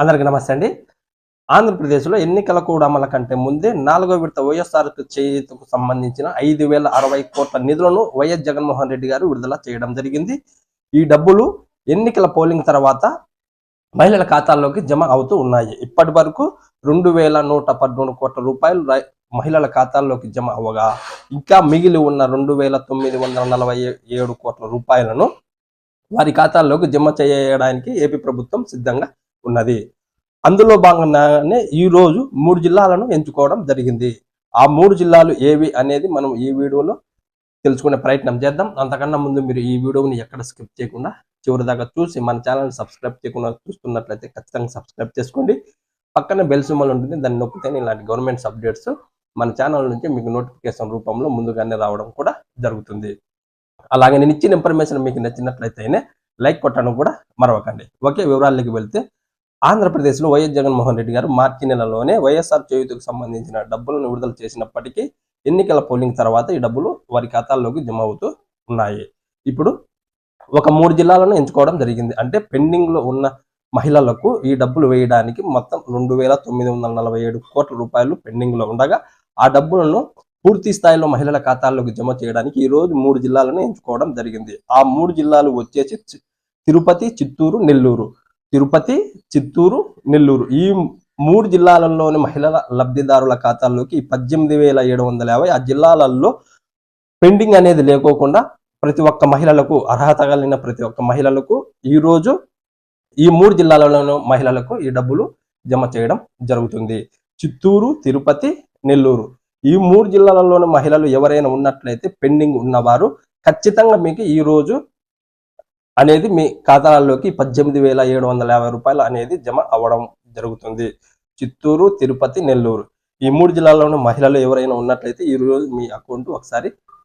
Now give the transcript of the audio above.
అందరికీ నమస్తే అండి. ఆంధ్రప్రదేశ్లో ఎన్నికల కూడమల కంటే ముందే నాలుగో విడత వైఎస్ఆర్ చేతుకు సంబంధించిన ఐదు వేల అరవై కోట్ల నిధులను వైఎస్ జగన్మోహన్ రెడ్డి గారు విడుదల చేయడం జరిగింది. ఈ డబ్బులు ఎన్నికల పోలింగ్ తర్వాత మహిళల ఖాతాల్లోకి జమ అవుతూ ఉన్నాయి. ఇప్పటి వరకు రెండు వేల నూట పదమూడు కోట్ల రూపాయలు రై- మహిళల ఖాతాల్లోకి జమ అవ్వగా ఇంకా మిగిలి ఉన్న రెండు వేల తొమ్మిది వందల నలభై ఏడు కోట్ల రూపాయలను వారి ఖాతాల్లోకి జమ చేయడానికి ఏపీ ప్రభుత్వం సిద్ధంగా ఉన్నది. అందులో భాగంగానే ఈ రోజు మూడు జిల్లాలను ఎంచుకోవడం జరిగింది. ఆ మూడు జిల్లాలు ఏవి అనేది మనం ఈ వీడియోలో తెలుసుకునే ప్రయత్నం చేద్దాం. అంతకన్నా ముందు మీరు ఈ వీడియోని ఎక్కడ స్కిప్ చేయకుండా చివరి దాకా చూసి మన ఛానల్ సబ్స్క్రైబ్ చేయకుండా చూస్తున్నట్లయితే ఖచ్చితంగా సబ్స్క్రైబ్ చేసుకోండి. పక్కన బెల్ సింబల్ ఉంటుంది. దాన్ని నొక్కితేనే ఇలాంటి గవర్నమెంట్స్ అప్డేట్స్ మన ఛానల్ నుంచి మీకు నోటిఫికేషన్ రూపంలో ముందుగానే రావడం కూడా జరుగుతుంది. అలాగే నేను ఇచ్చిన ఇన్ఫర్మేషన్ మీకు నచ్చినట్లయితేనే లైక్ కొట్టడం కూడా మరవకండి. ఓకే వివరాల్లోకి వెళ్తే ఆంధ్రప్రదేశ్లో వైఎస్ జగన్మోహన్ రెడ్డి గారు మార్చి నెలలోనే వైఎస్ఆర్ చేయుతకు సంబంధించిన డబ్బులను విడుదల చేసినప్పటికీ ఎన్నికల పోలింగ్ తర్వాత ఈ డబ్బులు వారి ఖాతాల్లోకి జమ అవుతూ ఉన్నాయి. ఇప్పుడు ఒక మూడు జిల్లాలను ఎంచుకోవడం జరిగింది. అంటే పెండింగ్లో ఉన్న మహిళలకు ఈ డబ్బులు వేయడానికి మొత్తం రెండు వేల తొమ్మిది వందల నలభై ఏడు కోట్ల రూపాయలు పెండింగ్లో ఉండగా ఆ డబ్బులను పూర్తి స్థాయిలో మహిళల ఖాతాల్లోకి జమ చేయడానికి ఈ రోజు మూడు జిల్లాలను ఎంచుకోవడం జరిగింది. ఆ మూడు జిల్లాలు వచ్చేసి చి- తిరుపతి చిత్తూరు నెల్లూరు. తిరుపతి చిత్తూరు నెల్లూరు. ఈ మూడు జిల్లాలలోని మహిళల లబ్ధిదారుల ఖాతాల్లోకి పద్దెనిమిది వేల ఏడు వందల యాభై ఆ జిల్లాలలో పెండింగ్ అనేది లేకోకుండా ప్రతి ఒక్క మహిళలకు అర్హత కలిగిన ప్రతి ఒక్క మహిళలకు ఈ రోజు ఈ మూడు జిల్లాలలోని మహిళలకు ఈ డబ్బులు జమ చేయడం జరుగుతుంది. చిత్తూరు తిరుపతి నెల్లూరు. ఈ మూడు జిల్లాలలోని మహిళలు ఎవరైనా ఉన్నట్లయితే పెండింగ్ ఉన్నవారు ఖచ్చితంగా మీకు ఈ రోజు అనేది మీ ఖాతాలలోకి పద్దెనిమిది వేల ఏడు వందల యాభై రూపాయలు అనేది జమ అవ్వడం జరుగుతుంది. చిత్తూరు తిరుపతి నెల్లూరు. ఈ మూడు జిల్లాల్లోని మహిళలు ఎవరైనా ఉన్నట్లయితే ఈ రోజు మీ అకౌంట్ ఒకసారి